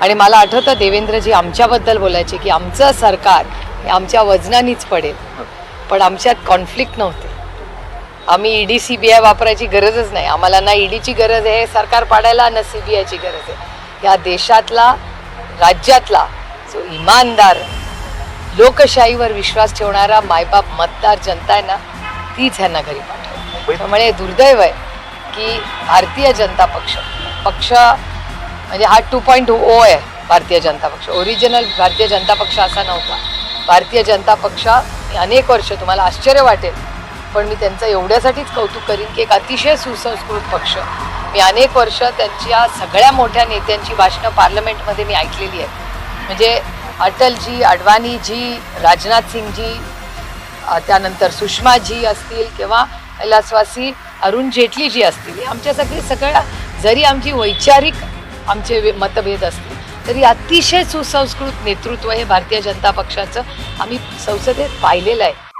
आणि मला आठवतं देवेंद्रजी आमच्याबद्दल बोलायचे की आमचं सरकार हे आमच्या वजनानीच पडेल. पण आमच्यात कॉन्फ्लिक्ट नव्हते. आम्ही ईडी सी बी आय वापरायची गरजच नाही. आम्हाला ना ईडीची गरज आहे सरकार पाडायला ना सी बी आयची गरज आहे. या देशातला राज्यातला जो इमानदार लोकशाहीवर विश्वास ठेवणारा मायबाप मतदार जनता आहे ना तीच ह्यांना घरी पाठवते त्यामुळे दुर्दैव आहे की भारतीय जनता पक्ष पक्ष म्हणजे हा टू पॉईंट ओ आहे भारतीय जनता पक्ष. ओरिजिनल भारतीय जनता पक्ष असा नव्हता. भारतीय जनता पक्ष अनेक वर्ष तुम्हाला आश्चर्य वाटेल पण मी त्यांचं एवढ्यासाठीच कौतुक करीन की एक अतिशय सुसंस्कृत पक्ष. मी अनेक वर्ष त्यांच्या सगळ्या मोठ्या नेत्यांची भाषणं पार्लमेंटमध्ये मी ऐकलेली आहेत. म्हणजे अटलजी अडवाणीजी राजनाथ सिंगजी त्यानंतर सुषमाजी असतील किंवा कैलासवासी अरुण जेटलीजी असतील. आमच्या सगळी सगळ्या जरी आमची वैचारिक आमचे मतभेद असतील. तरी अतिशय सुसंस्कृत नेतृत्व हे भारतीय जनता पक्षाचं. आम्ही संसदेत पाहिलेलं आहे.